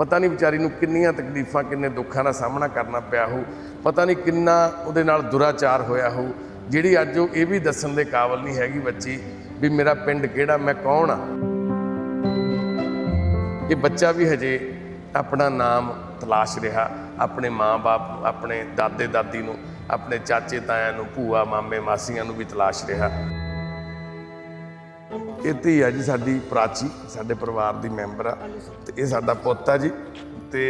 ਪਤਾ ਨਹੀਂ ਵਿਚਾਰੀ ਨੂੰ ਕਿੰਨੀਆਂ ਤਕਲੀਫਾਂ, ਕਿੰਨੇ ਦੁੱਖਾਂ ਦਾ ਸਾਹਮਣਾ ਕਰਨਾ ਪਿਆ ਹੋਊ। ਪਤਾ ਨਹੀਂ ਕਿੰਨਾ ਉਹਦੇ ਨਾਲ ਦੁਰਾਚਾਰ ਹੋਇਆ ਹੋਊ। ਜਿਹੜੀ ਅੱਜ ਉਹ ਇਹ ਵੀ ਦੱਸਣ ਦੇ ਕਾਬਿਲ ਨਹੀਂ ਹੈਗੀ ਬੱਚੀ ਵੀ ਮੇਰਾ ਪਿੰਡ ਕਿਹੜਾ, ਮੈਂ ਕੌਣ ਆ? ਇਹ ਬੱਚਾ ਵੀ ਹਜੇ ਆਪਣਾ ਨਾਮ ਤਲਾਸ਼ ਰਿਹਾ। ਆਪਣੇ ਮਾਂ-ਬਾਪ, ਆਪਣੇ ਦਾਦੇ ਦਾਦੀ ਨੂੰ, ਆਪਣੇ ਚਾਚੇ ਤਾਇਆਂ ਨੂੰ ਭੂਆ ਮਾਮੇ ਮਾਸੀਆਂ ਨੂੰ ਵੀ ਤਲਾਸ਼ ਰਿਹਾ। ਇਹ ਧੀ ਆ ਜੀ ਸਾਡੀ ਪ੍ਰਾਚੀ, ਸਾਡੇ ਪਰਿਵਾਰ ਦੀ ਮੈਂਬਰ ਆ। ਤੇ ਇਹ ਸਾਡਾ ਪੁੱਤ ਆ ਜੀ। ਤੇ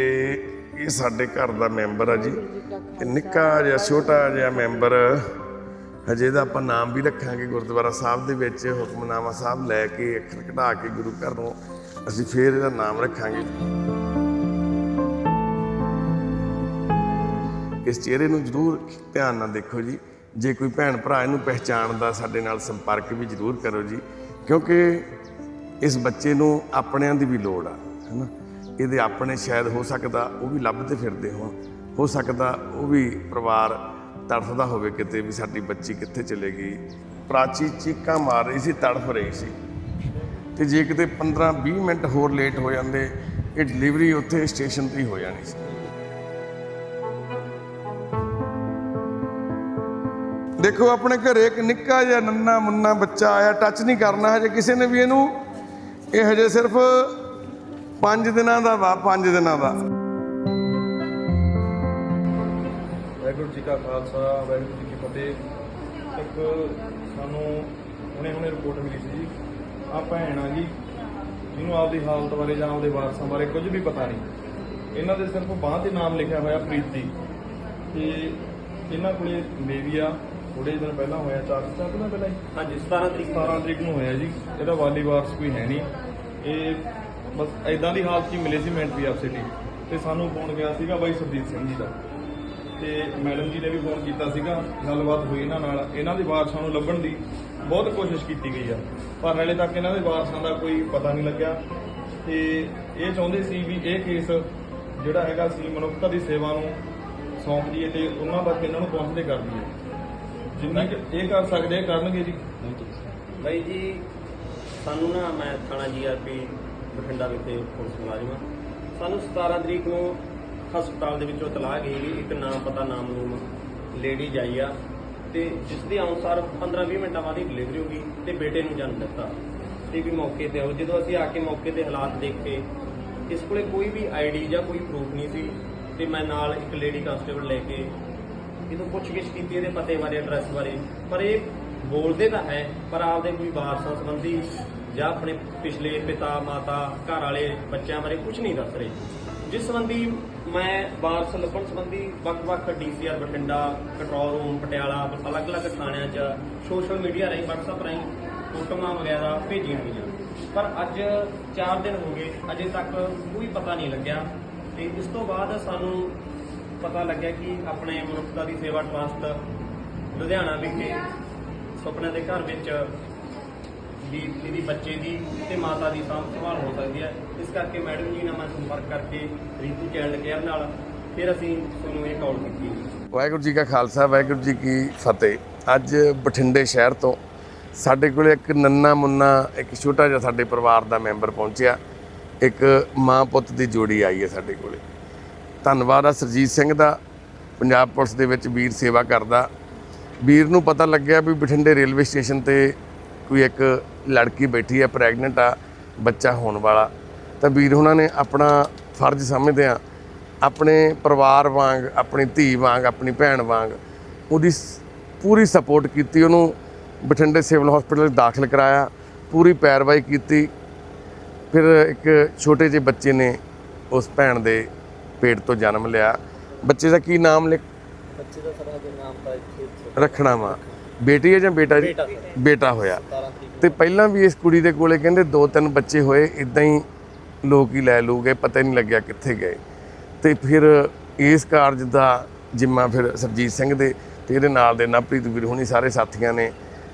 ਇਹ ਸਾਡੇ ਘਰ ਦਾ ਮੈਂਬਰ ਆ ਜੀ। ਇਹ ਨਿੱਕਾ ਜਿਹਾ, ਛੋਟਾ ਜਿਹਾ ਮੈਂਬਰ, ਹਜੇ ਦਾ ਆਪਾਂ ਨਾਮ ਵੀ ਰੱਖਾਂਗੇ ਗੁਰਦੁਆਰਾ ਸਾਹਿਬ ਦੇ ਵਿੱਚ, ਹੁਕਮਨਾਮਾ ਸਾਹਿਬ ਲੈ ਕੇ ਅੱਖਰ ਕਢਾ ਕੇ ਗੁਰੂ ਘਰ ਨੂੰ ਅਸੀਂ ਫੇਰ ਇਹਦਾ ਨਾਮ ਰੱਖਾਂਗੇ। ਇਸ ਚਿਹਰੇ ਨੂੰ ਜ਼ਰੂਰ ਧਿਆਨ ਨਾਲ ਦੇਖੋ ਜੀ। ਜੇ ਕੋਈ ਭੈਣ ਭਰਾ ਇਹਨੂੰ ਪਹਿਚਾਣਦਾ, ਸਾਡੇ ਨਾਲ ਸੰਪਰਕ ਵੀ ਜ਼ਰੂਰ ਕਰੋ ਜੀ। ਕਿਉਂਕਿ ਇਸ ਬੱਚੇ ਨੂੰ ਆਪਣਿਆਂ ਦੀ ਵੀ ਲੋੜ ਆ, ਹੈਨਾ? ਇਹਦੇ ਆਪਣੇ ਸ਼ਾਇਦ ਹੋ ਸਕਦਾ ਉਹ ਵੀ ਲੱਭਦੇ ਫਿਰਦੇ ਹੋਣ, ਹੋ ਸਕਦਾ ਉਹ ਵੀ ਪਰਿਵਾਰ ਤੜਫਦਾ ਹੋਵੇ ਕਿਤੇ ਵੀ ਸਾਡੀ ਬੱਚੀ ਕਿੱਥੇ ਚਲੇ ਗਈ। ਪ੍ਰਾਚੀ ਚੀਕਾਂ ਮਾਰ ਰਹੀ ਸੀ, ਤੜਫ ਰਹੀ ਸੀ। ਤੇ ਜੇ ਕਿਤੇ 15-20 ਮਿੰਟ ਹੋਰ ਲੇਟ ਹੋ ਜਾਂਦੇ, ਇਹ ਡਿਲੀਵਰੀ ਉੱਥੇ ਸਟੇਸ਼ਨ ਤੇ ਹੀ ਹੋ ਜਾਣੀ ਸੀ। ਦੇਖੋ, ਆਪਣੇ ਘਰੇ ਇੱਕ ਨਿੱਕਾ ਜਿਹਾ ਨੰਨਾ ਮੁੰਨਾ ਬੱਚਾ ਆਇਆ ਟੱਚ ਨਹੀਂ ਕਰਨਾ ਹਜੇ ਕਿਸੇ ਨੇ ਵੀ ਇਹਨੂੰ। ਇਹ ਹਜੇ ਸਿਰਫ 5 ਦਿਨਾਂ ਦਾ ਵਾ 5 ਦਿਨਾਂ ਦਾ। ਵਾਹਿਗੁਰੂ ਜੀ ਕਾ ਖਾਲਸਾ, ਵਾਹਿਗੁਰੂ ਜੀ ਕੀ ਫਤਿਹ। ਇੱਕ ਸਾਨੂੰ ਹੁਣੇ ਹੁਣੇ ਰਿਪੋਰਟ ਮਿਲੀ ਸੀ ਜੀ। ਆ ਭੈਣ ਆ ਜੀ, ਜਿਹਨੂੰ ਆਪਦੀ ਹਾਲਤ ਬਾਰੇ ਜਾਂ ਆਪਦੇ ਵਾਰਸਾਂ ਬਾਰੇ ਕੁਝ ਵੀ ਪਤਾ ਨਹੀਂ। ਇਹਨਾਂ ਦੇ ਸਿਰਫ ਬਾਂਹ ਤੇ ਨਾਮ ਲਿਖਿਆ ਹੋਇਆ ਪ੍ਰੀਤੀ। ਤੇ ਇਹਨਾਂ ਕੋਲੇ ਬੇਬੀ ਆ। ਥੋੜੇ ਦਿਨ ਪਹਿਲਾਂ ਹੋਇਆ ਚਾਰ ਚਾਰ ਦਿਨ ਪਹਿਲਾਂ ਹੀ? ਹਾਂਜੀ 17 ਤਰੀਕ 17 ਤਰੀਕ ਨੂੰ ਹੋਇਆ ਜੀ। ਇਹਦਾ ਵਾਲੀ ਵਾਰਸ ਕੋਈ ਹੈ ਨਹੀਂ। ਇਹ ਬਸ ਐਦਾਂ ਦੀ ਹਾਲਤ 'ਚ ਮਿਲੇ ਸੀ ਮੈਂਟਰੀ ਆਫ ਸਿਟੀ ਤੇ ਸਾਨੂੰ ਫੋਨ ਗਿਆ ਸੀਗਾ ਬਾਈ ਸਰਦੀਪ ਸਿੰਘ ਜੀ ਦਾ। ਤੇ ਮੈਡਮ ਜੀ ਨੇ ਵੀ ਫੋਨ ਕੀਤਾ ਸੀਗਾ ਗੱਲਬਾਤ ਹੋਈ ਇਹਨਾਂ ਨਾਲ। ਇਹਨਾਂ ਦੇ ਵਾਰਸਾਂ ਨੂੰ ਲੱਭਣ ਦੀ ਬਹੁਤ ਕੋਸ਼ਿਸ਼ ਕੀਤੀ ਗਈ ਆ। ਪਰ ਹਲੇ ਤੱਕ ਇਹਨਾਂ ਦੇ ਵਾਰਸਾਂ ਦਾ ਕੋਈ ਪਤਾ ਨਹੀਂ ਲੱਗਿਆ। ਤੇ ਇਹ ਚਾਹੁੰਦੇ ਸੀ ਵੀ ਇਹ ਕੇਸ ਜਿਹੜਾ ਹੈਗਾ ਸੀ ਮਨੁੱਖਤਾ ਦੀ ਸੇਵਾ ਨੂੰ ਸੌਂਪ ਦਈਏ ਤੇ ਉਹਨਾਂ ਤੱਕ ਇਹਨਾਂ ਨੂੰ ਪਹੁੰਚਦੇ ਕਰ ਦਈਏ। ਜਿੰਨਾ ਕਿ ਇਹ ਕਰ ਸਕਦੇ ਆ, ਕਰਨਗੇ ਜੀ। ਬਾਈ ਜੀ ਸਾਨੂੰ ਨਾ ਮੈਂ ਥਾਣਾ ਜੀਆਰਪੀ ਬਠਿੰਡਾ ਵਿਖੇ ਪੁਲਿਸ ਮੁਲਾਜ਼ਮ ਹਾਂ। ਸਾਨੂੰ 17 ਤਰੀਕ ਨੂੰ ਹਸਪਤਾਲ ਦੇ ਵਿੱਚੋਂ ਤਲਾਹ ਗਈ ਵੀ ਇੱਕ ਨਾਮ ਪਤਾ ਨਾਮ ਨੂੰ ਲੇਡੀ ਜਾਈ ਆ ਤੇ ਜਿਸ ਦੇ ਅਨੁਸਾਰ 15-20 ਮਿੰਟਾਂ ਬਾਅਦ ਹੀ ਡਿਲੀਵਰੀ ਹੋ ਗਈ ਤੇ ਬੇਟੇ ਨੂੰ ਜਨਮ ਦਿੱਤਾ। ਤੇ ਵੀ ਮੌਕੇ ਤੇ ਆਓ। ਜਦੋਂ ਅਸੀਂ ਆ ਕੇ ਮੌਕੇ ਤੇ ਹਾਲਾਤ ਦੇਖੇ ਇਸ ਕੋਲੇ ਕੋਈ ਵੀ ਆਈਡੀ ਜਾਂ ਕੋਈ ਪ੍ਰੂਫ ਨਹੀਂ ਸੀ। ਤੇ ਮੈਂ ਨਾਲ ਇੱਕ ਲੇਡੀ ਕਾਂਸਟੇਬਲ ਲੈ ਕੇ ਇਹਨੂੰ ਪੁੱਛਗਿੱਛ ਕੀਤੀ ਇਹਦੇ ਪਤੇ ਬਾਰੇ ਐਡਰੈਸ ਬਾਰੇ। ਪਰ ਇਹ ਬੋਲਦੇ ਤਾਂ ਹੈ, ਪਰ ਆਪਦੇ ਕੋਈ ਵਾਰਸਾਂ ਸੰਬੰਧੀ ਜਾਂ ਆਪਣੇ ਪਿਛਲੇ ਪਿਤਾ, ਮਾਤਾ, ਘਰ ਵਾਲੇ ਬੱਚਿਆਂ ਬਾਰੇ ਕੁਝ ਨਹੀਂ ਦੱਸ ਰਹੇ। ਜਿਸ ਸੰਬੰਧੀ ਮੈਂ ਵਾਰਸ ਲੱਭਣ ਸੰਬੰਧੀ ਵੱਖ-ਵੱਖ DCR Bathinda, control room, Patiala, ਅਲੱਗ-ਅਲੱਗ ਥਾਣਿਆਂ 'ਚ ਸੋਸ਼ਲ ਮੀਡੀਆ ਰਾਹੀਂ, WhatsApp ਰਾਹੀਂ ਫੋਟੋਆਂ ਵਗੈਰਾ ਭੇਜੀਆਂ ਗਈਆਂ। ਪਰ ਅੱਜ 4 ਦਿਨ ਹੋ ਗਏ, ਅਜੇ ਤੱਕ ਕੋਈ ਪਤਾ ਨਹੀਂ ਲੱਗਿਆ ਤੇ ਇਸ ਤੋਂ ਬਾਅਦ ਸਾਨੂੰ ਪਤਾ ਲੱਗਿਆ ਕਿ ਆਪਣੇ ਮਨੁੱਖਤਾ ਦੀ ਸੇਵਾ ਟਰਸਟ ਲੁਧਿਆਣਾ ਵਿਖੇ ਸੁਪਨੇ ਦੇ ਘਰ ਵਿੱਚ ਵੀ ਇਹਦੀ ਬੱਚੇ ਦੀ ਤੇ ਮਾਤਾ ਦੀ ਸਾਂਭ ਸੰਭਾਲ ਹੋ ਸਕਦੀ ਹੈ। ਇਸ ਕਰਕੇ ਮੈਡਮ ਜੀ ਨਾਲ ਮੈਂ ਸੰਪਰਕ ਕਰਕੇ ਰੀਤੂ ਚਾਈਲਡ ਕੇਅਰ ਨਾਲ, ਫਿਰ ਅਸੀਂ ਤੁਹਾਨੂੰ ਇਹ ਕਾਲ ਕੀਤੀ। ਵਾਹਿਗੁਰੂ ਜੀ ਕਾ ਖਾਲਸਾ, ਵਾਹਿਗੁਰੂ ਜੀ ਕੀ ਫਤਿਹ। ਅੱਜ ਬਠਿੰਡੇ ਸ਼ਹਿਰ ਤੋਂ ਸਾਡੇ ਕੋਲ ਇੱਕ ਨੰਨਾ ਮੁੰਨਾ, ਇੱਕ ਛੋਟਾ ਜਿਹਾ ਸਾਡੇ ਪਰਿਵਾਰ ਦਾ ਮੈਂਬਰ ਪਹੁੰਚਿਆ। ਇੱਕ ਮਾਂ ਪੁੱਤ ਦੀ ਜੋੜੀ ਆਈ ਹੈ ਸਾਡੇ ਕੋਲੇ। ਧੰਨਵਾਦ ਆ ਸਰਜੀਤ ਸਿੰਘ ਦਾ, ਪੰਜਾਬ ਪੁਲਿਸ ਦੇ ਵਿੱਚ ਵੀਰ ਸੇਵਾ ਕਰਦਾ। ਵੀਰ ਨੂੰ ਪਤਾ ਲੱਗਿਆ ਵੀ ਬਠਿੰਡੇ ਰੇਲਵੇ ਸਟੇਸ਼ਨ ਤੇ ਕੋਈ ਇੱਕ ਲੜਕੀ ਬੈਠੀ ਆ, ਪ੍ਰੈਗਨੈਂਟ ਆ, ਬੱਚਾ ਹੋਣ ਵਾਲਾ। ਤਾਂ ਵੀਰ ਉਹਨਾਂ ਨੇ ਆਪਣਾ ਫਰਜ਼ ਸਮਝਦੇ ਆ, ਆਪਣੇ ਪਰਿਵਾਰ ਵਾਂਗ, ਆਪਣੀ ਧੀ ਵਾਂਗ, ਆਪਣੀ ਭੈਣ ਵਾਂਗ ਉਹਦੀ ਸ- ਪੂਰੀ ਸਪੋਰਟ ਕੀਤੀ, ਉਹਨੂੰ ਬਠਿੰਡੇ ਸਿਵਲ ਹਸਪੀਟਲ ਦਾਖਲ ਕਰਾਇਆ, ਪੂਰੀ ਪੈਰਵਾਈ ਕੀਤੀ। ਫਿਰ ਇੱਕ ਛੋਟੇ ਜਿਹੇ ਬੱਚੇ ਨੇ ਉਸ ਭੈਣ ਦੇ ਪੇਟ ਤੋਂ ਜਨਮ ਲਿਆ। ਬੱਚੇ ਦਾ ਕੀ ਨਾਮ ਲਿਖ ਬੱਚੇ ਦਾ ਸਾਰਾ ਦੇ ਨਾਮ ਦਾ ਇੱਥੇ ਰੱਖਣਾ ਵਾ। ਬੇਟੀ ਹੈ ਜਾਂ ਬੇਟਾ ਜੀ? ਬੇਟਾ। ਹੋਇਆ। 17 ਤਰੀਕ ਤੇ ਪਹਿਲਾਂ ਵੀ ਇਸ ਕੁੜੀ ਦੇ ਕੋਲੇ ਕਹਿੰਦੇ ਦੋ ਤਿੰਨ ਬੱਚੇ ਹੋਏ ਇਦਾਂ ਹੀ ਲੋਕ ਹੀ ਲੈ ਲੂਗੇ ਪਤਾ ਹੀ ਨਹੀਂ ਲੱਗਿਆ ਕਿੱਥੇ ਗਏ। ਤੇ ਫਿਰ ਇਸ ਕਾਰਜ ਦਾ ਜਿੰਮਾ ਫਿਰ ਸਰਜੀਤ ਸਿੰਘ ਦੇ ਤੇ ਇਹਦੇ ਨਾਲ ਦੇ ਨਵਪ੍ਰੀਤ ਵੀਰ ਹੁਣੀ ਸਾਰੇ ਸਾਥੀਆਂ ਨੇ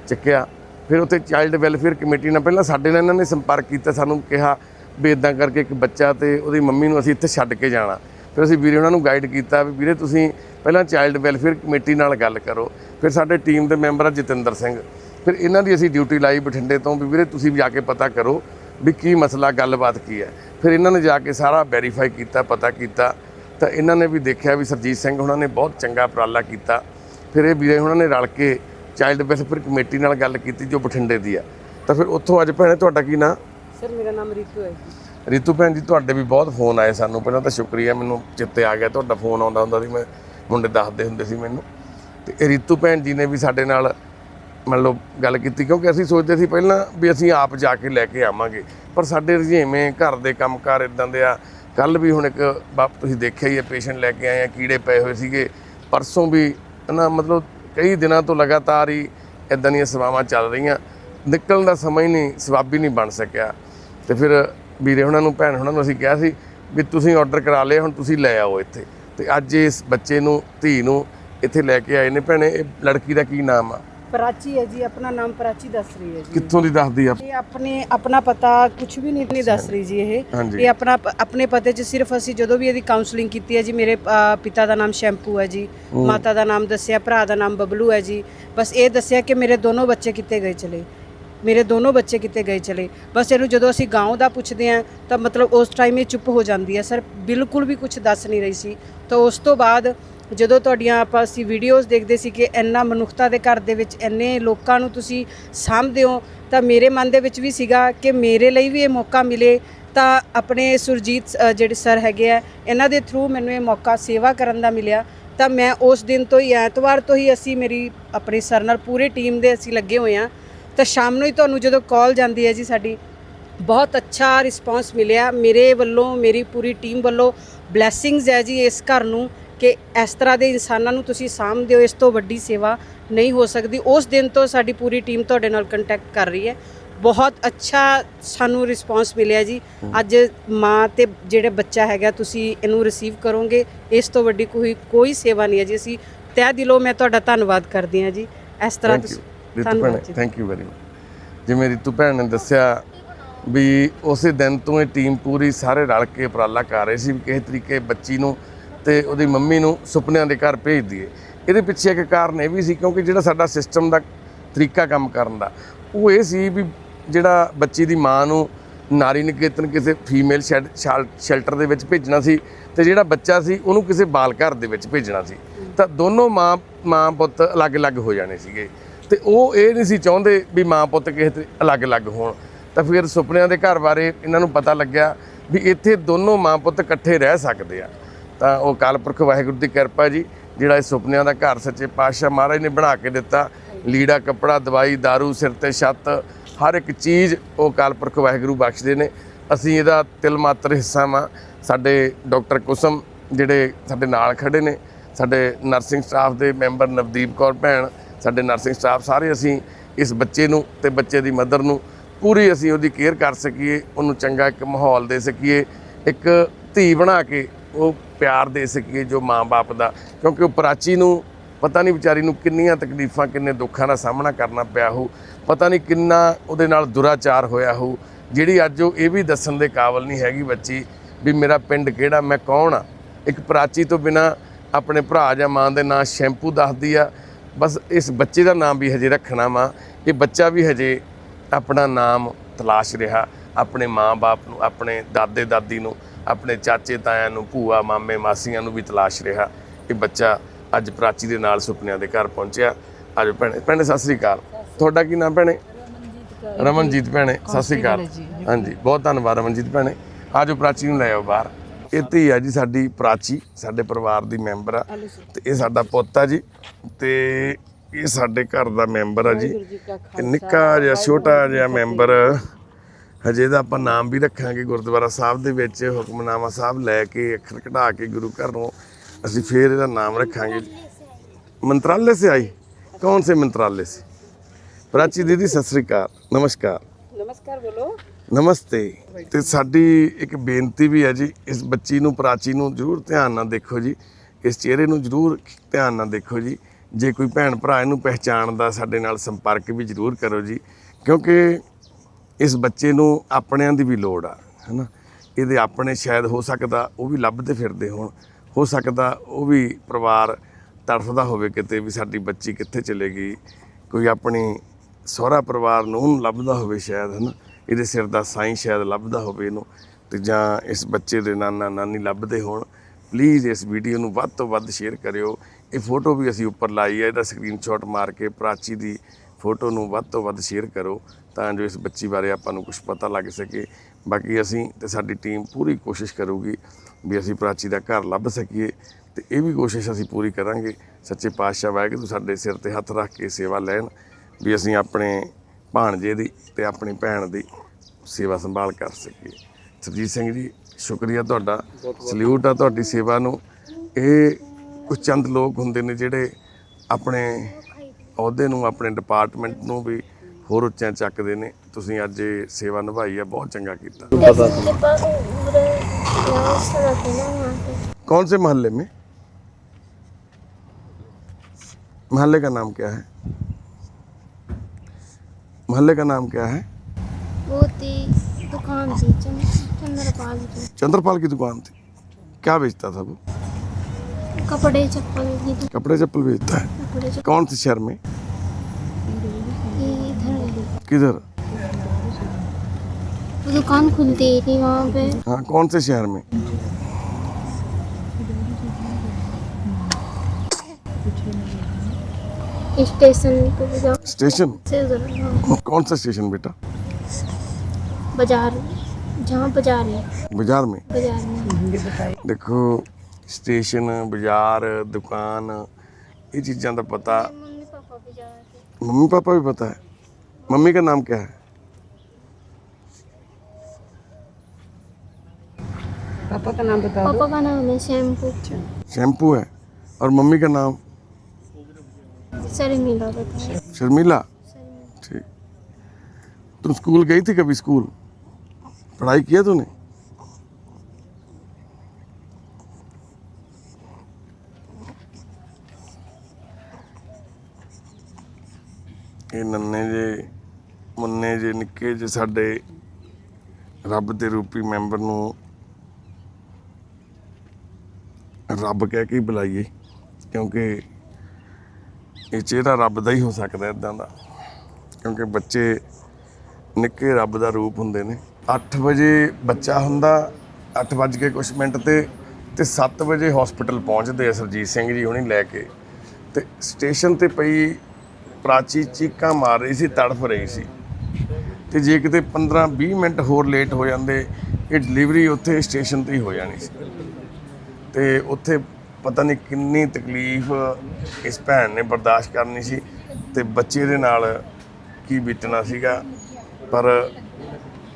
ਚੱਕਿਆ। ਫਿਰ ਉੱਥੇ ਚਾਈਲਡ ਵੈਲਫੇਅਰ ਕਮੇਟੀ ਨਾਲ ਪਹਿਲਾਂ ਸਾਡੇ ਨਾਲ ਇਹਨਾਂ ਨੇ ਸੰਪਰਕ ਕੀਤਾ ਸਾਨੂੰ ਕਿਹਾ ਵੀ ਇਦਾਂ ਕਰਕੇ ਇੱਕ ਬੱਚਾ ਤੇ ਉਹਦੀ ਮੰਮੀ ਨੂੰ ਅਸੀਂ ਇੱਥੇ ਛੱਡ ਕੇ ਜਾਣਾ। ਫਿਰ ਅਸੀਂ ਵੀਰੇ ਉਹਨਾਂ ਨੂੰ ਗਾਈਡ ਕੀਤਾ ਵੀ ਵੀਰੇ ਤੁਸੀਂ ਪਹਿਲਾਂ ਚਾਈਲਡ ਵੈਲਫੇਅਰ ਕਮੇਟੀ ਨਾਲ ਗੱਲ ਕਰੋ। ਫਿਰ ਸਾਡੇ ਟੀਮ ਦੇ ਮੈਂਬਰ ਆ ਜਤਿੰਦਰ ਸਿੰਘ। ਫਿਰ ਇਹਨਾਂ ਦੀ ਅਸੀਂ ਡਿਊਟੀ ਲਾਈ ਬਠਿੰਡੇ ਤੋਂ ਵੀ ਵੀਰੇ ਤੁਸੀਂ ਵੀ ਜਾ ਕੇ ਪਤਾ ਕਰੋ ਵੀ ਕੀ ਮਸਲਾ, ਗੱਲਬਾਤ ਕੀ ਹੈ। ਫਿਰ ਇਹਨਾਂ ਨੇ ਜਾ ਕੇ ਸਾਰਾ ਵੈਰੀਫਾਈ ਕੀਤਾ, ਪਤਾ ਕੀਤਾ। ਤਾਂ ਇਹਨਾਂ ਨੇ ਵੀ ਦੇਖਿਆ ਵੀ ਸਰਜੀਤ ਸਿੰਘ ਉਹਨਾਂ ਨੇ ਬਹੁਤ ਚੰਗਾ ਉਪਰਾਲਾ ਕੀਤਾ। ਫਿਰ ਇਹ ਵੀਰੇ ਉਹਨਾਂ ਨੇ ਰਲ ਕੇ ਚਾਈਲਡ ਵੈਲਫੇਅਰ ਕਮੇਟੀ ਨਾਲ ਗੱਲ ਕੀਤੀ ਜੋ ਬਠਿੰਡੇ ਦੀ ਆ। ਤਾਂ ਫਿਰ ਉੱਥੋਂ ਅੱਜ ਭੈਣੇ ਤੁਹਾਡਾ ਕੀ ਨਾਂ? ਸਰ, ਮੇਰਾ ਨਾਮ ਰੀਤੂ ਹੈ ਜੀ। ਰਿਤੂ ਭੈਣ ਜੀ, ਤੁਹਾਡੇ ਵੀ ਬਹੁਤ ਫੋਨ ਆਏ ਸਾਨੂੰ। ਪਹਿਲਾਂ ਤਾਂ ਸ਼ੁਕਰੀਆ, ਮੈਨੂੰ ਚਿੱਤੇ ਆ ਗਿਆ, ਤੁਹਾਡਾ ਫੋਨ ਆਉਂਦਾ ਹੁੰਦਾ ਸੀ, ਮੈਂ ਮੁੰਡੇ ਦੱਸਦੇ ਹੁੰਦੇ ਸੀ ਮੈਨੂੰ। ਤੇ ਇਹ ਰਿਤੂ ਭੈਣ ਜੀ ਨੇ ਵੀ ਸਾਡੇ ਨਾਲ ਮੰਨ ਲਓ ਗੱਲ ਕੀਤੀ, ਕਿਉਂਕਿ ਅਸੀਂ ਸੋਚਦੇ ਸੀ ਪਹਿਲਾਂ ਵੀ ਅਸੀਂ ਆਪ ਜਾ ਕੇ ਲੈ ਕੇ ਆਵਾਂਗੇ। ਪਰ ਸਾਡੇ ਰੁਝੇਵੇਂ ਘਰ ਦੇ ਕੰਮਕਾਰ ਇਦਾਂ ਦੇ ਆ। ਕੱਲ ਵੀ ਹੁਣ ਇੱਕ ਬਾਪ ਤੁਸੀਂ ਦੇਖਿਆ ਹੀ ਹੈ ਪੇਸ਼ੈਂਟ ਲੈ ਕੇ ਆਏ ਆ, ਕੀੜੇ ਪਏ ਹੋਏ ਸੀਗੇ। ਪਰਸੋਂ ਵੀ ਨਾ ਮਤਲਬ ਕਈ ਦਿਨਾਂ ਤੋਂ ਲਗਾਤਾਰ ਹੀ ਇਦਾਂ ਦੀਆਂ ਸੇਵਾਵਾਂ ਚੱਲ ਰਹੀਆਂ। ਨਿਕਲਣ ਦਾ ਸਮਾਂ ਹੀ ਨਹੀਂ ਸਵਾਬੀ ਨਹੀਂ ਬਣ ਸਕਿਆ। ਤੇ ਫਿਰ ਵੀਰੇ ਉਹਨਾਂ ਨੂੰ ਭੈਣ ਉਹਨਾਂ ਨੂੰ ਅਸੀਂ ਕਿਹਾ ਸੀ ਵੀ ਤੁਸੀਂ ਆਰਡਰ ਕਰਾ ਲਿਆ ਹੁਣ ਤੁਸੀਂ ਲੈ ਆਓ ਇੱਥੇ। ਤੇ ਅੱਜ ਇਸ ਬੱਚੇ ਨੂੰ ਧੀ ਨੂੰ ਇੱਥੇ ਲੈ ਕੇ ਆਏ ਨੇ ਭੈਣੇ ਇਹ ਲੜਕੀ ਦਾ ਕੀ ਨਾਮ ਆ? ਪ੍ਰਾਚੀ ਹੈ ਜੀ ਆਪਣਾ ਨਾਮ ਪ੍ਰਾਚੀ ਦੱਸ ਰਹੀ ਹੈ ਜੀ। ਕਿੱਥੋਂ ਦੀ ਦੱਸਦੀ ਆ? ਇਹ ਆਪਣੇ ਆਪਣਾ ਪਤਾ ਕੁਝ ਵੀ ਨਹੀਂ ਦੱਸ ਰਹੀ ਜੀ ਇਹ। ਹਾਂਜੀ। ਇਹ ਆਪਣਾ ਆਪਣੇ ਪਤੇ 'ਚ ਸਿਰਫ ਅਸੀਂ ਜਦੋਂ ਵੀ ਇਹਦੀ ਕਾਉਂਸਲਿੰਗ ਕੀਤੀ ਹੈ ਜੀ ਮੇਰੇ ਅ, ਪਿਤਾ ਦਾ ਨਾਮ ਸ਼ੈਂਪੂ ਹੈ ਜੀ ਮਾਤਾ ਦਾ ਨਾਮ ਦੱਸਿਆ ਭਰਾ ਦਾ ਨਾਮ ਬਬਲੂ ਹੈ ਜੀ। ਬਸ ਇਹ ਦੱਸਿਆ ਕਿ ਮੇਰੇ ਦੋਨੋਂ ਬੱਚੇ ਕਿੱਥੇ ਗਏ ਚਲੇ। ਮੇਰੇ ਦੋਨੋਂ ਬੱਚੇ ਕਿਤੇ ਗਏ ਚਲੇ। ਬਸ ਇਹਨੂੰ ਜਦੋਂ ਅਸੀਂ ਗਾਉਂ ਦਾ ਪੁੱਛਦੇ ਆ ਤਾਂ ਮਤਲਬ ਉਸ ਟਾਈਮ ਇਹ ਚੁੱਪ ਹੋ ਜਾਂਦੀ ਹੈ। ਸਰ, ਬਿਲਕੁਲ ਵੀ ਕੁਝ ਦੱਸ ਨਹੀਂ ਰਹੀ ਸੀ। ਤਾਂ ਉਸ ਤੋਂ ਬਾਅਦ ਜਦੋਂ ਤੁਹਾਡੀਆਂ ਆਪਾਂ ਅਸੀਂ ਵੀਡੀਓਜ਼ ਦੇਖਦੇ ਸੀ ਕਿ ਇੰਨਾ ਮਨੁੱਖਤਾ ਦੇ ਘਰ ਦੇ ਵਿੱਚ ਇੰਨੇ ਲੋਕਾਂ ਨੂੰ ਤੁਸੀਂ ਸਾਂਭਦੇ ਹੋ, ਤਾਂ ਮੇਰੇ ਮਨ ਦੇ ਵਿੱਚ ਵੀ ਸੀਗਾ ਕਿ ਮੇਰੇ ਲਈ ਵੀ ਇਹ ਮੌਕਾ ਮਿਲੇ। ਤਾਂ ਆਪਣੇ ਸੁਰਜੀਤ ਜਿਹੜੇ ਸਰ ਹੈਗੇ ਆ, ਇਹਨਾਂ ਦੇ ਥਰੂ ਮੈਨੂੰ ਇਹ ਮੌਕਾ ਸੇਵਾ ਕਰਨ ਦਾ ਮਿਲਿਆ। ਤਾਂ ਮੈਂ ਉਸ ਦਿਨ ਤੋਂ ਹੀ, ਐਤਵਾਰ ਤੋਂ ਹੀ ਅਸੀਂ ਮੇਰੀ, ਆਪਣੇ ਸਰ ਨਾਲ ਪੂਰੀ ਟੀਮ ਦੇ ਅਸੀਂ ਲੱਗੇ ਹੋਏ ਆ ਤਾਂ ਸ਼ਾਮ ਨੂੰ ਹੀ ਤੁਹਾਨੂੰ ਜਦੋਂ ਕਾਲ ਜਾਂਦੀ ਹੈ ਜੀ ਸਾਡੀ ਬਹੁਤ ਅੱਛਾ ਰਿਸਪਾਂਸ ਮਿਲਿਆ। ਮੇਰੇ ਵੱਲੋਂ ਮੇਰੀ ਪੂਰੀ ਟੀਮ ਵੱਲੋਂ ਬਲੇਸਿੰਗਸ ਹੈ ਜੀ ਇਸ ਘਰ ਨੂੰ ਕਿ ਇਸ ਤਰ੍ਹਾਂ ਦੇ ਇਨਸਾਨਾਂ ਨੂੰ ਤੁਸੀਂ ਸਾਂਭਦੇ ਹੋ ਇਸ ਤੋਂ ਵੱਡੀ ਸੇਵਾ ਨਹੀਂ ਹੋ ਸਕਦੀ। ਉਸ ਦਿਨ ਤੋਂ ਸਾਡੀ ਪੂਰੀ ਟੀਮ ਤੁਹਾਡੇ ਨਾਲ ਕੰਟੈਕਟ ਕਰ ਰਹੀ ਹੈ। ਬਹੁਤ ਅੱਛਾ ਸਾਨੂੰ ਰਿਸਪਾਂਸ ਮਿਲਿਆ ਜੀ। ਅੱਜ ਮਾਂ ਤੇ ਜਿਹੜੇ ਬੱਚਾ ਹੈਗਾ ਤੁਸੀਂ ਇਹਨੂੰ ਰਿਸੀਵ ਕਰੋਗੇ। ਇਸ ਤੋਂ ਵੱਡੀ ਕੋਈ ਕੋਈ ਸੇਵਾ ਨਹੀਂ ਹੈ ਜੀ। ਅਸੀਂ ਤਹਿ ਦਿਲੋਂ ਮੈਂ ਤੁਹਾਡਾ ਧੰਨਵਾਦ ਕਰਦੀ ਹਾਂ ਜੀ। ਇਸ ਤਰ੍ਹਾਂ ਤੁਸੀਂ ਰਿਤੂ ਭੈਣੇ। ਥੈਂਕ ਯੂ ਵੈਰੀ ਮਚ ਜਿਵੇਂ ਰਿਤੂ ਭੈਣ ਨੇ ਦੱਸਿਆ ਵੀ ਉਸੇ ਦਿਨ ਤੋਂ ਇਹ ਟੀਮ ਪੂਰੀ ਸਾਰੇ ਰਲ ਕੇ ਉਪਰਾਲਾ ਕਰ ਰਹੇ ਸੀ ਵੀ ਕਿਸੇ ਤਰੀਕੇ ਬੱਚੀ ਨੂੰ ਤੇ ਉਹਦੀ ਮੰਮੀ ਨੂੰ ਸੁਪਨਿਆਂ ਦੇ ਘਰ ਭੇਜ ਦਈਏ। ਇਹਦੇ ਪਿੱਛੇ ਇੱਕ ਕਾਰਨ ਇਹ ਵੀ ਸੀ ਕਿਉਂਕਿ ਜਿਹੜਾ ਸਾਡਾ ਸਿਸਟਮ ਦਾ ਤਰੀਕਾ ਕੰਮ ਕਰਨ ਦਾ ਉਹ ਇਹ ਸੀ ਵੀ ਜਿਹੜਾ ਬੱਚੀ ਦੀ ਮਾਂ ਨੂੰ ਨਾਰੀ ਨਿਕੇਤਨ ਕਿਸੇ ਫੀਮੇਲ ਸ਼ੈਲਟਰ ਦੇ ਵਿੱਚ ਭੇਜਣਾ ਸੀ ਤੇ ਜਿਹੜਾ ਬੱਚਾ ਸੀ ਉਹਨੂੰ ਕਿਸੇ ਬਾਲ ਘਰ ਦੇ ਵਿੱਚ ਭੇਜਣਾ ਸੀ। ਤਾਂ ਦੋਨੋਂ ਮਾਂ ਮਾਂ ਪੁੱਤ ਅਲੱਗ-ਅਲੱਗ ਹੋ ਜਾਣੇ ਸੀਗੇ। ਤੇ ਉਹ ਇਹ ਨਹੀਂ ਸੀ ਚਾਹੁੰਦੇ ਵੀ ਮਾਂ ਪੁੱਤ ਕਿਸੇ ਤੇ ਅਲੱਗ-ਅਲੱਗ ਹੋਣ। ਤਾਂ ਫਿਰ ਸੁਪਨਿਆਂ ਦੇ ਘਰ ਬਾਰੇ ਇਹਨਾਂ ਨੂੰ ਪਤਾ ਲੱਗਿਆ ਵੀ ਇੱਥੇ ਦੋਨੋਂ ਮਾਂ ਪੁੱਤ ਇਕੱਠੇ ਰਹਿ ਸਕਦੇ ਆ। ਤਾਂ ਉਹ ਕਾਲਪੁਰਖ ਵਾਹਿਗੁਰੂ ਦੀ ਕਿਰਪਾ ਜੀ, ਜਿਹੜਾ ਇਹ ਸੁਪਨਿਆਂ ਦਾ ਘਰ ਸੱਚੇ ਪਾਤਸ਼ਾਹ ਮਹਾਰਾਜ ਨੇ ਬਣਾ ਕੇ ਦਿੱਤਾ। ਲੀੜਾ, ਕੱਪੜਾ, ਦਵਾਈ, दारू, ਸਿਰ ਤੇ ਛੱਤ, ਹਰ ਇੱਕ ਚੀਜ਼ ਉਹ ਕਾਲਪੁਰਖ ਵਾਹਿਗੁਰੂ ਬਖਸ਼ਦੇ ਨੇ। ਅਸੀਂ ਇਹਦਾ ਤਿਲ ਮਾਤਰ ਹਿੱਸਾ ਵਾਂ। ਸਾਡੇ ਡਾਕਟਰ ਕੁਸਮ ਜਿਹੜੇ ਸਾਡੇ ਨਾਲ ਖੜੇ ਨੇ, ਸਾਡੇ ਨਰਸਿੰਗ ਸਟਾਫ ਦੇ ਮੈਂਬਰ ਨਵਦੀਪ ਕੌਰ ਭੈਣ ਸਾਡੇ ਨਰਸਿੰਗ ਸਟਾਫ ਸਾਰੇ ਅਸੀਂ ਇਸ ਬੱਚੇ ਨੂੰ ਤੇ ਬੱਚੇ ਦੀ ਮਦਰ ਨੂੰ ਪੂਰੀ ਅਸੀਂ ਉਹਦੀ ਕੇਅਰ ਕਰ ਸਕੀਏ, ਉਹਨੂੰ ਚੰਗਾ ਇੱਕ ਮਾਹੌਲ ਦੇ ਸਕੀਏ, ਇੱਕ ਧੀ ਬਣਾ ਕੇ ਉਹ ਪਿਆਰ ਦੇ ਸਕੀਏ ਜੋ ਮਾਂ-ਬਾਪ ਦਾ। ਕਿਉਂਕਿ ਉਹ ਪ੍ਰਾਚੀ ਨੂੰ ਪਤਾ ਨਹੀਂ ਵਿਚਾਰੀ ਨੂੰ ਕਿੰਨੀਆਂ ਤਕਲੀਫਾਂ, ਕਿੰਨੇ ਦੁੱਖਾਂ ਦਾ ਸਾਹਮਣਾ ਕਰਨਾ ਪਿਆ ਹੋ ਪਤਾ ਨਹੀਂ ਕਿੰਨਾ ਉਹਦੇ ਨਾਲ ਦੁਰਾਚਾਰ ਹੋਇਆ ਹੋ ਜਿਹੜੀ ਅੱਜ ਉਹ ਇਹ ਵੀ ਦੱਸਣ ਦੇ ਕਾਬਲ ਨਹੀਂ ਹੈਗੀ ਬੱਚੀ ਵੀ ਮੇਰਾ ਪਿੰਡ ਕਿਹੜਾ, ਮੈਂ ਕੌਣ ਆ? ਇੱਕ ਪ੍ਰਾਚੀ ਤੋਂ ਬਿਨਾ ਆਪਣੇ ਭਰਾ ਜਾਂ ਮਾਂ ਦੇ ਨਾਂ ਸ਼ੈਂਪੂ ਦੱਸਦੀ ਆ। ਬਸ ਇਸ ਬੱਚੇ ਦਾ ਨਾਮ ਵੀ ਹਜੇ ਰੱਖਣਾ ਵਾ ਇਹ ਬੱਚਾ ਵੀ ਹਜੇ ਆਪਣਾ ਨਾਮ ਤਲਾਸ਼ ਰਿਹਾ ਆਪਣੇ ਮਾਂ-ਬਾਪ ਨੂੰ ਆਪਣੇ ਦਾਦੇ ਦਾਦੀ ਨੂੰ ਆਪਣੇ ਚਾਚੇ ਤਾਇਆਂ ਨੂੰ ਭੂਆ ਮਾਮੇ ਮਾਸੀਆਂ ਨੂੰ ਵੀ ਤਲਾਸ਼ ਰਿਹਾ ਇਹ ਬੱਚਾ ਅੱਜ ਪ੍ਰਾਚੀ ਦੇ ਨਾਲ ਸੁਪਨਿਆਂ ਦੇ ਘਰ ਪਹੁੰਚਿਆ। ਅੱਜ ਭੈਣੇ ਭੈਣੇ ਸਤਿ ਸ੍ਰੀ ਅਕਾਲ। ਤੁਹਾਡਾ ਕੀ ਨਾਮ ਭੈਣੇ? ਰਮਨਜੀਤ ਭੈਣੇ ਸਤਿ ਸ੍ਰੀ ਅਕਾਲ। ਹਾਂਜੀ ਬਹੁਤ ਧੰਨਵਾਦ ਰਮਨਜੀਤ ਭੈਣੇ। ਆਜੋ ਪ੍ਰਾਚੀ ਨੂੰ ਲੈ ਆਓ ਬਾਹਰ। ਇਹ ਧੀ ਆ ਜੀ ਸਾਡੀ ਪ੍ਰਾਚੀ ਸਾਡੇ ਪਰਿਵਾਰ ਦੀ ਮੈਂਬਰ ਆ। ਤੇ ਇਹ ਸਾਡਾ ਪੁੱਤ ਆ ਜੀ। ਤੇ ਇਹ ਸਾਡੇ ਘਰ ਦਾ ਮੈਂਬਰ ਆ ਜੀ। ਇਹ ਨਿੱਕਾ ਜਿਹਾ ਛੋਟਾ ਜਿਹਾ ਮੈਂਬਰ। ਹਜੇ ਦਾ ਆਪਾਂ ਨਾਮ ਵੀ ਰੱਖਾਂਗੇ ਗੁਰਦੁਆਰਾ ਸਾਹਿਬ ਦੇ ਵਿੱਚ। ਹੁਕਮਨਾਮਾ ਸਾਹਿਬ ਲੈ ਕੇ ਅੱਖਰ ਕਢਾ ਕੇ ਗੁਰੂ ਘਰ ਨੂੰ ਅਸੀਂ ਫੇਰ ਇਹਦਾ ਨਾਮ ਰੱਖਾਂਗੇ। ਮੰਤਰਾਲੇ ਸੇ ਆਈ? ਕੌਣ ਸੇ ਮੰਤਰਾਲੇ ਸੇ? ਪ੍ਰਾਚੀ ਦੀਦੀ ਸਤਿ ਸ੍ਰੀ ਅਕਾਲ। ਨਮਸਕਾਰ। ਨਮਸਕਾਰ ਬੋਲੋ। ਨਮਸਤੇ। ਤੇ ਸਾਡੀ ਇੱਕ ਬੇਨਤੀ ਵੀ ਹੈ ਜੀ, ਇਸ ਬੱਚੀ ਨੂੰ, ਪ੍ਰਾਚੀ ਨੂੰ ਜ਼ਰੂਰ ਧਿਆਨ ਨਾਲ ਦੇਖੋ ਜੀ। ਇਸ ਚਿਹਰੇ ਨੂੰ ਜ਼ਰੂਰ ਧਿਆਨ ਨਾਲ ਦੇਖੋ ਜੀ। ਜੇ ਕੋਈ ਭੈਣ ਭਰਾ ਇਹਨੂੰ ਪਹਿਚਾਣਦਾ ਸਾਡੇ ਨਾਲ ਸੰਪਰਕ ਵੀ ਜ਼ਰੂਰ ਕਰੋ ਜੀ। ਕਿਉਂਕਿ ਇਸ ਬੱਚੇ ਨੂੰ ਆਪਣਿਆਂ ਦੀ ਵੀ ਲੋੜ ਆ, ਹੈਨਾ। ਇਹਦੇ ਆਪਣੇ ਸ਼ਾਇਦ ਹੋ ਸਕਦਾ, ਉਹ ਵੀ ਲੱਭਦੇ ਫਿਰਦੇ ਹੋਣ। ਹੋ ਸਕਦਾ ਉਹ ਵੀ ਪਰਿਵਾਰ ਤੜਫਦਾ ਹੋਵੇ ਕਿਤੇ ਵੀ ਸਾਡੀ ਬੱਚੀ ਕਿੱਥੇ ਚਲੇ ਗਈ। ਕੋਈ ਆਪਣੀ ਸਹੁਰਾ ਪਰਿਵਾਰ ਨੂੰ ਲੱਭਦਾ ਹੋਵੇ ਸ਼ਾਇਦ, ਹਨਾ। ਇਹਦੇ ਸਿਰ ਦਾ ਸਾਈਂ ਸ਼ਾਇਦ ਲੱਭਦਾ ਹੋਵੇ ਇਹਨੂੰ ਤੇ ਜਾਂ ਇਸ ਬੱਚੇ ਦੇ ਨਾਨਾ ਨਾਨੀ ਲੱਭਦੇ ਹੋਣ ਪਲੀਜ਼ ਇਸ ਵੀਡੀਓ ਨੂੰ ਵੱਧ ਤੋਂ ਵੱਧ ਸ਼ੇਅਰ ਕਰਿਓ। ਇਹ ਫੋਟੋ ਵੀ ਅਸੀਂ ਉੱਪਰ ਲਾਈ ਹੈ, ਇਹਦਾ ਸਕਰੀਨਸ਼ਾਟ ਮਾਰ ਕੇ ਪ੍ਰਾਚੀ ਦੀ ਫੋਟੋ ਨੂੰ ਵੱਧ ਤੋਂ ਵੱਧ ਸ਼ੇਅਰ ਕਰੋ ਤਾਂ ਜੋ ਇਸ ਬੱਚੀ ਬਾਰੇ ਆਪਾਂ ਨੂੰ ਕੁਝ ਪਤਾ ਲੱਗ ਸਕੇ। ਬਾਕੀ ਅਸੀਂ ਤੇ ਸਾਡੀ ਟੀਮ ਪੂਰੀ ਕੋਸ਼ਿਸ਼ ਕਰੂਗੀ ਵੀ ਅਸੀਂ ਪ੍ਰਾਚੀ ਦਾ ਘਰ ਲੱਭ ਸਕੀਏ ਤੇ ਇਹ ਵੀ ਕੋਸ਼ਿਸ਼ ਅਸੀਂ ਪੂਰੀ ਕਰਾਂਗੇ। ਸੱਚੇ ਪਾਤਸ਼ਾਹ ਵਾਹਿਗੁਰੂ ਸਾਡੇ ਸਿਰ ਤੇ ਹੱਥ ਰੱਖ ਕੇ ਸੇਵਾ ਲੈਣ ਵੀ ਅਸੀਂ ਆਪਣੇ ਭਾਣਜੇ ਦੀ ਤੇ ਆਪਣੀ ਭੈਣ ਦੀ ਸੇਵਾ ਸੰਭਾਲ ਕਰ ਸਕੀਏ ਸਰਜੀਤ ਸਿੰਘ ਜੀ ਸ਼ੁਕਰੀਆ ਤੁਹਾਡਾ ਸਲੂਟ ਆ ਤੁਹਾਡੀ ਸੇਵਾ ਨੂੰ ਇਹ ਕੁਝ ਚੰਦ ਲੋਕ ਹੁੰਦੇ ਨੇ ਜਿਹੜੇ ਆਪਣੇ ਅਹੁਦੇ ਨੂੰ ਆਪਣੇ ਡਿਪਾਰਟਮੈਂਟ ਨੂੰ ਵੀ ਹੋਰ ਉੱਚਾ ਚੱਕਦੇ ਨੇ ਤੁਸੀਂ ਅੱਜ ਇਹ ਸੇਵਾ ਨਿਭਾਈ ਹੈ ਬਹੁਤ ਚੰਗਾ ਕੀਤਾ जैसे के पास पूरे व्यवस्था रहती है ना वहाँ पे कौन से मोहल्ले में मोहल्ले का नाम क्या है मोहल्ले का नाम क्या है? वो थी दुकान थी चंद्रपाल की। चंद्रपाल की दुकान थी। क्या बेचता था वो? कपड़े चप्पल कपड़े चप्पल बेचता है। कौन से शहर में। किधर? दुकान खुलती थी वहाँ पे। हाँ कौन से शहर में? Station station? से कौन सा स्टेशन बेटा? बाज़ार जहाँ बाज़ार है। बाज़ार में? बाज़ार में। देखो स्टेशन बाज़ार दुकान ये चीजा का पता। मम्मी पापा भी पता है? मम्मी का नाम क्या है? पापा का नाम बता पापा का नाम है शैम्पू। शैम्पू है? और मम्मी का नाम? शर्मिला? शर्मिला। ठीक। तुम स्कूल गई थी कभी स्कूल पढ़ाई किया तूने ਇਹ ਨੰਨੇ ਜੇ ਮੁੰਨੇ ਜੇ ਨਿੱਕੇ ਜੇ ਸਾਡੇ ਰੱਬ ਦੇ ਰੂਪੀ ਮੈਂਬਰ ਨੂੰ ਰੱਬ ਕਹਿ ਕੇ ਹੀ ਬੁਲਾਈਏ ਕਿਉਂਕਿ ਇਹ ਚਿਹਰਾ ਰੱਬ ਦਾ ਹੀ ਹੋ ਸਕਦਾ ਇਦਾਂ ਦਾ ਕਿਉਂਕਿ ਬੱਚੇ ਨਿੱਕੇ ਰੱਬ ਦਾ ਰੂਪ ਹੁੰਦੇ ਨੇ। 8 ਵਜੇ ਬੱਚਾ ਹੁੰਦਾ 8 ਵੱਜ ਕੇ ਕੁਛ ਮਿੰਟ ਤੇ ਤੇ 7 ਵਜੇ ਹਸਪੀਟਲ ਪਹੁੰਚਦੇ ਆ ਸਰਜੀਤ ਸਿੰਘ ਜੀ ਹੁਣੀ ਲੈ ਕੇ। ਤੇ ਸਟੇਸ਼ਨ ਤੇ ਪਈ ਪ੍ਰਾਚੀ ਚੀਕਾਂ ਮਾਰ ਰਹੀ ਸੀ, ਤੜਫ ਰਹੀ ਸੀ। ਤੇ ਜੇ ਕਿਤੇ 15 20 ਮਿੰਟ ਹੋਰ ਲੇਟ ਹੋ ਜਾਂਦੇ, ਇਹ ਡਿਲੀਵਰੀ ਉੱਥੇ ਸਟੇਸ਼ਨ ਤੇ ਹੀ ਹੋ ਜਾਣੀ ਸੀ। ਤੇ ਉੱਥੇ ਪਤਾ ਨਹੀਂ ਕਿੰਨੀ ਤਕਲੀਫ ਇਸ ਭੈਣ ਨੇ ਬਰਦਾਸ਼ਤ ਕਰਨੀ ਸੀ, ਤੇ ਬੱਚੇ ਦੇ ਨਾਲ ਕੀ ਬੀਤਣਾ ਸੀਗਾ ਪਰ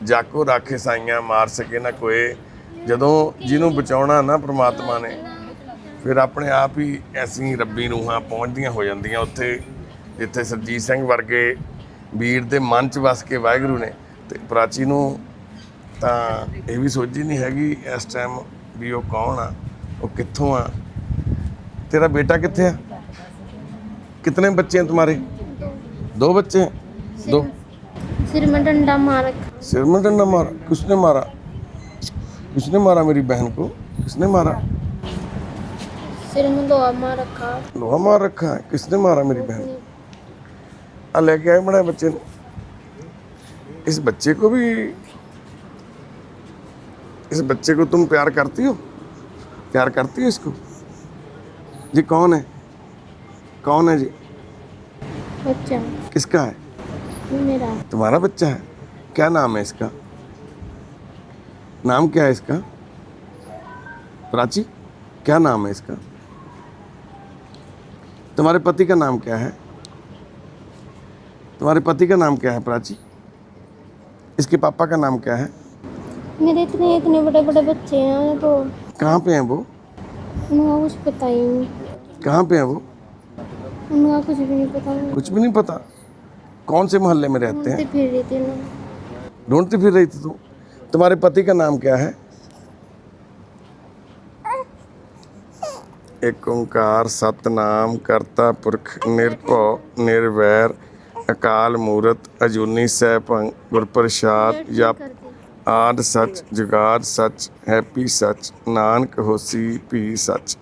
ਜਾਕੋ ਰਾਖੇ ਸਾਈਆਂ ਮਾਰ ਸਕੇ ਨਾ ਕੋਏ ਜਦੋਂ ਜਿਹਨੂੰ ਬਚਾਉਣਾ ਨਾ ਪ੍ਰਮਾਤਮਾ ਨੇ, ਫਿਰ ਆਪਣੇ ਆਪ ਹੀ ਐਸੀ ਰੱਬੀ ਰੂਹਾਂ ਪਹੁੰਚਦੀਆਂ ਹੋ ਜਾਂਦੀਆਂ ਉੱਥੇ, ਜਿੱਥੇ ਸਰਜੀਤ ਸਿੰਘ ਵਰਗੇ ਵੀਰ ਦੇ ਮਨ 'ਚ ਵਸ ਕੇ ਵਾਹਿਗੁਰੂ ਨੇ। ਤੇ ਪ੍ਰਾਚੀ ਨੂੰ ਤਾਂ ਇਹ ਵੀ ਸੋਝੀ ਨਹੀਂ ਹੈਗੀ ਇਸ ਟਾਈਮ ਵੀ ਉਹ ਕੌਣ ਆ, ਉਹ ਕਿੱਥੋਂ ਆ? ਤੇਰਾ ਬੇਟਾ ਕਿੱਥੇ ਆ? ਕਿਤਨੇ ਬੱਚੇ ਆ ਤੁਹਾਡੇ? ਦੋ ਬੱਚੇ? ਦੋ सिर में डंडा मार सिर में डंडा मारा? किसने मारा? किसने मारा मेरी बहन को? किसने मारा? सिर में लोहा मार रखा। लोहा मार रखा है? किसने मारा मेरी बहन? आ लेके आए बड़ा बच्चे ने। इस बच्चे को भी इस बच्चे को तुम प्यार करती हो? प्यार करती हो इसको? जी कौन है? कौन है जी? बच्चा। किसका है? मेरा। तुम्हारा बच्चा है? क्या नाम है इसका? नाम क्या है इसका? प्राची क्या नाम है इसका? तुम्हारे पति का नाम क्या है? तुम्हारे पति का नाम क्या है प्राची? इसके पापा का नाम क्या है? मेरे इतने इतने बड़े बड़े बच्चे हैं तो कहाँ पे हैं वो? उनका कुछ पता ही नहीं। कहाँ पे हैं वो? उनका कुछ भी नहीं पता। कुछ भी नहीं पता? कौन से मोहल्ले में रहते हैं? ढूंढती फिर रही थी तू? तुम्हारे पति का नाम क्या है? एक ओंकार सतनाम करता पुरख निरपो निर्वैर अकाल मूरत अजूनी सहपंग गुरप्रसाद जप आद सच जुगाद सच हैप्पी सच नानक होसी पी सच।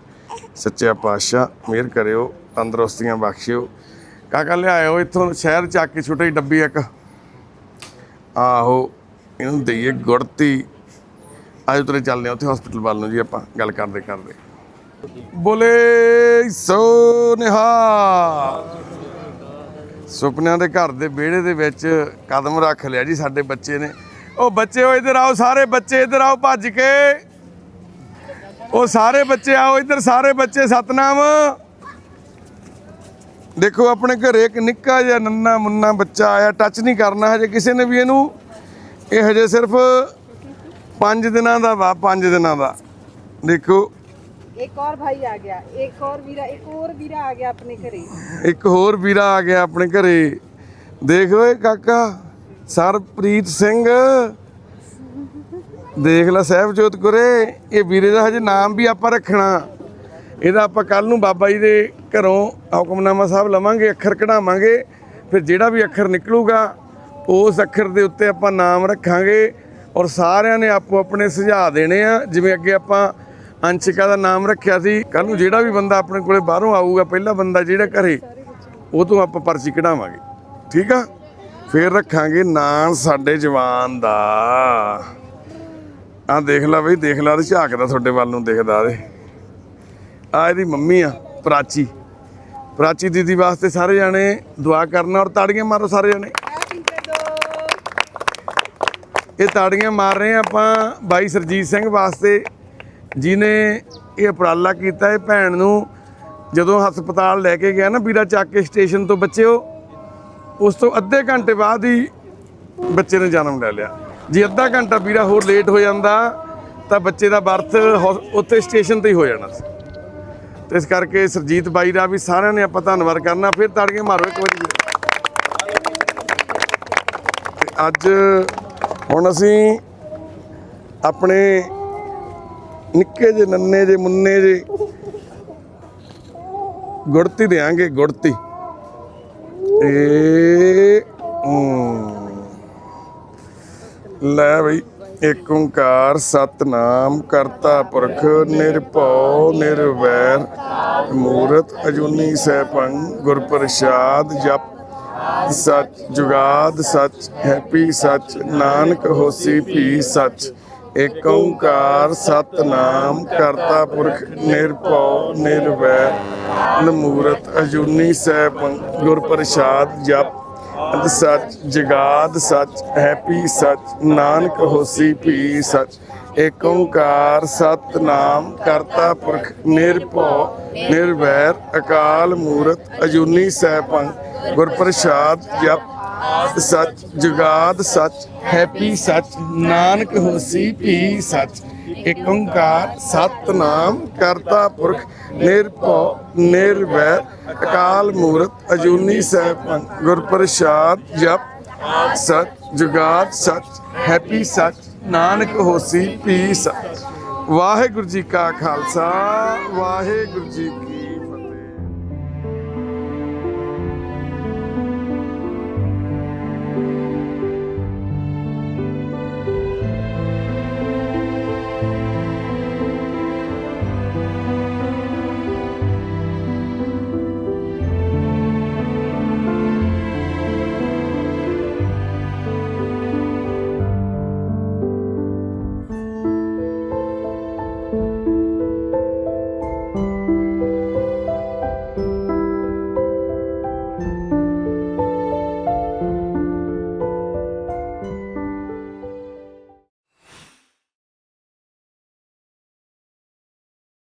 सच्चा पाशाह मेहर करो तंदुरुस्तियाँ बख्शियो ਕਾਕਾ ਲਿਆਇਓ, ਇੱਥੋਂ ਸ਼ਹਿਰ ਚ ਆ ਕੇ ਛੋਟੀ ਡੱਬੀ ਇੱਕ। ਆਹੋ, ਇਹਨੂੰ ਦਈਏ ਗੁੜਤੀ। ਅੱਜ ਤੇਰੇ ਚੱਲਦੇ ਆ ਉੱਥੇ ਹਸਪੀਟਲ ਵੱਲ ਨੂੰ ਜੀ ਆਪਾਂ, ਗੱਲ ਕਰਦੇ ਕਰਦੇ। ਬੋਲੇ ਸੋ ਨਿਹਾਲ ਸੁਪਨਿਆਂ ਦੇ ਘਰ ਦੇ ਵਿਹੜੇ ਦੇ ਵਿੱਚ ਕਦਮ ਰੱਖ ਲਿਆ ਜੀ ਸਾਡੇ ਬੱਚੇ ਨੇ। ਉਹ ਬੱਚੇ, ਉਹ ਇੱਧਰ ਆਓ, ਸਾਰੇ ਬੱਚੇ ਇੱਧਰ ਆਓ, ਭੱਜ ਕੇ। ਉਹ ਸਾਰੇ ਬੱਚੇ ਆਓ, ਇੱਧਰ ਸਾਰੇ ਬੱਚੇ, ਸਤਨਾਮ। ਦੇਖੋ ਆਪਣੇ ਘਰੇ ਇੱਕ ਨਿੱਕਾ ਜਿਹਾ ਨੰਨਾ ਮੁੰਨਾ ਬੱਚਾ ਆਇਆ ਟੱਚ ਨਹੀਂ ਕਰਨਾ ਹਜੇ ਕਿਸੇ ਨੇ ਵੀ ਇਹਨੂੰ। ਇਹ ਹਜੇ ਸਿਰਫ 5 ਦਿਨਾਂ ਦਾ ਵਾ 5 ਦਿਨਾਂ ਦਾ। ਦੇਖੋ। ਇੱਕ ਔਰ ਭਾਈ ਆ ਗਿਆ ਇੱਕ ਔਰ ਵੀਰਾ ਇੱਕ ਹੋਰ ਵੀਰਾ ਆ ਗਿਆ ਆਪਣੇ ਘਰੇ। ਇੱਕ ਹੋਰ ਵੀਰਾ ਆ ਗਿਆ ਆਪਣੇ ਘਰੇ। ਦੇਖ ਓਏ ਕਾਕਾ ਸਰਪ੍ਰੀਤ ਸਿੰਘ। ਦੇਖ ਲੈ ਸਹਿਬਜੋਤ ਗੁਰੇ ਇਹ ਵੀਰੇ ਦਾ ਹਜੇ ਨਾਮ ਵੀ ਆਪਾਂ ਰੱਖਣਾ। ਇਹਦਾ ਆਪਾਂ ਕੱਲ ਨੂੰ ਬਾਬਾ ਜੀ ਦੇ ਘਰੋਂ ਹੁਕਮਨਾਮਾ ਸਾਹਿਬ ਲਵਾਂਗੇ, ਅੱਖਰ ਕਢਾਵਾਂਗੇ, ਫਿਰ ਜਿਹੜਾ ਵੀ ਅੱਖਰ ਨਿਕਲੂਗਾ, ਉਸ ਅੱਖਰ ਦੇ ਉੱਤੇ ਆਪਾਂ ਨਾਮ ਰੱਖਾਂਗੇ ਔਰ ਸਾਰਿਆਂ ਨੇ ਆਪੋ ਆਪਣੇ ਸੁਝਾਅ ਦੇਣੇ ਆ। ਜਿਵੇਂ ਅੱਗੇ ਆਪਾਂ ਅੰਸ਼ਿਕਾ ਦਾ ਨਾਮ ਰੱਖਿਆ ਸੀ ਕੱਲ ਨੂੰ ਜਿਹੜਾ ਵੀ ਬੰਦਾ ਆਪਣੇ ਕੋਲੇ ਬਾਹਰੋਂ ਆਊਗਾ, ਪਹਿਲਾ ਬੰਦਾ ਜਿਹੜਾ ਘਰੇ, ਉਹ ਤੋਂ ਆਪਾਂ ਪਰਚੀ ਕਢਾਵਾਂਗੇ। ਠੀਕ ਆ? ਫੇਰ ਰੱਖਾਂਗੇ ਨਾਂ ਸਾਡੇ ਜਵਾਨ ਦਾ। ਆ ਦੇਖ ਲੈ ਬਈ, ਦੇਖ ਲੈ ਤੇ ਝਾਕਦਾ ਤੁਹਾਡੇ ਵੱਲ ਨੂੰ, ਦੇਖਦਾ ਦੇ ਆ ਇਹਦੀ ਮੰਮੀ ਆ, ਪ੍ਰਾਚੀ। ਪ੍ਰਾਚੀ ਦੀਦੀ ਵਾਸਤੇ ਸਾਰੇ ਜਾਣੇ ਦੁਆ ਕਰਨਾ ਔਰ ਤਾੜੀਆਂ ਮਾਰੋ ਸਾਰੇ ਜਾਣੇ। ਇਹ ਤਾੜੀਆਂ ਮਾਰ ਰਹੇ ਆ ਆਪਾਂ ਬਾਈ ਸਰਜੀਤ ਸਿੰਘ ਵਾਸਤੇ ਜਿਨੇ ਇਹ ਉਪਰਾਲਾ ਕੀਤਾ ਇਹ ਭੈਣ ਨੂੰ। ਜਦੋਂ ਹਸਪਤਾਲ ਲੈ ਕੇ ਗਿਆ ਨਾ ਵੀਰਾ ਚੱਕ ਕੇ ਸਟੇਸ਼ਨ ਤੋਂ ਬੱਚਿਓ, ਉਸ ਤੋਂ ਅੱਧੇ ਘੰਟੇ ਬਾਅਦ ਹੀ ਬੱਚੇ ਨੇ ਜਨਮ ਲੈ ਲਿਆ। ਜੇ ਅੱਧਾ ਘੰਟਾ ਵੀਰਾ ਹੋਰ ਲੇਟ ਹੋ ਜਾਂਦਾ, ਤਾਂ ਬੱਚੇ ਦਾ ਬਰਥ ਉੱਥੇ ਸਟੇਸ਼ਨ ਤੇ ਹੀ ਹੋ ਜਾਣਾ ਸੀ। ਤੇ ਇਸ ਕਰਕੇ ਸਰਜੀਤ ਬਾਈ ਦਾ ਵੀ ਸਾਰਿਆਂ ਨੇ ਆਪਾਂ ਧੰਨਵਾਦ ਕਰਨਾ। ਫਿਰ ਤਾੜੀਆਂ ਮਾਰੋ ਇੱਕ ਵਾਰੀ ਅੱਜ ਹੁਣ ਅਸੀਂ ਆਪਣੇ ਨਿੱਕੇ ਜੇ ਨੰਨੇ ਜੇ ਮੁੰਨੇ ਜੇ ਗੁੜਤੀ ਦੇਾਂਗੇ ਗੁੜਤੀ। ਏ ਲੈ ਬਈ। ਏਕ ਓੰਕਾਰ ਸਤਨਾਮ, ਕਰਤਾ ਪੁਰਖ ਨਿਰਭਉ ਨਿਰਵੈਰ, ਮੂਰਤ ਅਜੂਨੀ ਸੈਭੰ ਗੁਰ ਪ੍ਰਸਾਦ ਜਪ, ਸਚ ਜੁਗਾਦ ਸਚ, ਹੈਪੀ ਸਚ, ਨਾਨਕ ਹੋਸੀ ਭੀ ਸਚ। ਏਕ ਓੰਕਾਰ ਸਤਨਾਮ, ਕਰਤਾ ਪੁਰਖ ਨਿਰਭਉ ਨਿਰਵੈਰ, ਮੂਰਤ ਅਜੂਨੀ ਸੈਭੰ ਗੁਰ ਪ੍ਰਸਾਦ ਜਪ ਅੰਤ ਸੱਚ, ਜਗਾਦ ਸੱਚ, ਹੈਪੀ ਸੱਚ, ਨਾਨਕ ਹੋਸੀ ਭੀ ਸੱਚ। ਏਕ ਓੰਕਾਰ ਸਤਨਾਮ ਕਰਤਾ ਪੁਰਖ ਨਿਰਭਉ, ਨਿਰਵੈਰ, ਅਕਾਲ ਮੂਰਤ, ਅਜੂਨੀ ਸੈਭੰ ਗੁਰ ਪ੍ਰਸਾਦ ਜਪ ਸੱਚ, ਜੁਗਾਦ ਸੱਚ, ਹੈਪੀ ਸੱਚ, ਨਾਨਕ ਹੋਸੀ ਭੀ ਸੱਚ। ਏਕ ਓੰਕਾਰ, ਸਤਨਾਮ ਕਰਤਾ ਪੁਰਖ, ਨਿਰਭਉ, ਨਿਰਵੈਰ, ਅਕਾਲ ਮੂਰਤ, ਅਜੂਨੀ ਸੈਭੰ ਗੁਰ ਪ੍ਰਸਾਦ ਜਪ, ਸੱਚ, ਜੁਗਾਦ ਸੱਚ, ਹੈਪੀ ਸੱਚ, ਨਾਨਕ ਹੋਸੀ ਭੀ ਸੱਚ। ਵਾਹਿਗੁਰੂ ਜੀ ਕਾ ਖਾਲਸਾ, ਵਾਹਿਗੁਰੂ ਜੀ